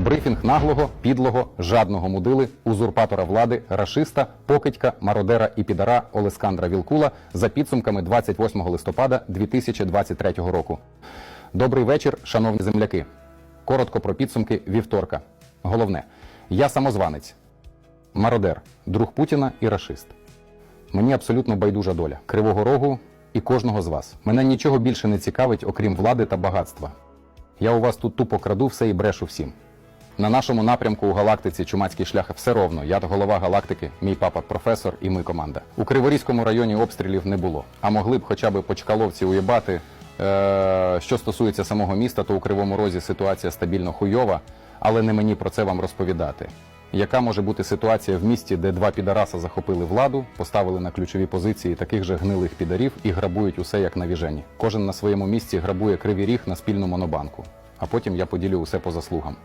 Брифінг наглого, підлого, жадного мудили, узурпатора влади, рашиста, покидька, мародера і підара Олескандра Вілкула за підсумками 28 листопада 2023 року. Добрий вечір, шановні земляки. Коротко про підсумки вівторка. Головне, я самозванець, мародер, друг Путіна і рашист. Мені абсолютно байдужа доля Кривого Рогу і кожного з вас. Мене нічого більше не цікавить, окрім влади та багатства. Я у вас тут тупо краду все і брешу всім. На нашому напрямку у галактиці Чумацький шлях все ровно. Я голова галактики, мій папа професор і ми команда. У Криворізькому районі обстрілів не було, а могли б хоча б по Чкаловці уєбати. Е, що стосується самого міста, то у Кривому Розі ситуація стабільно хуйова, але не мені про це вам розповідати. Яка може бути ситуація в місті, де два підараса захопили владу, поставили на ключові позиції таких же гнилих підарів і грабують усе як на віжені? Кожен на своєму місці грабує кривий ріг на спільну монобанку. А потім я поділю усе по заслугам.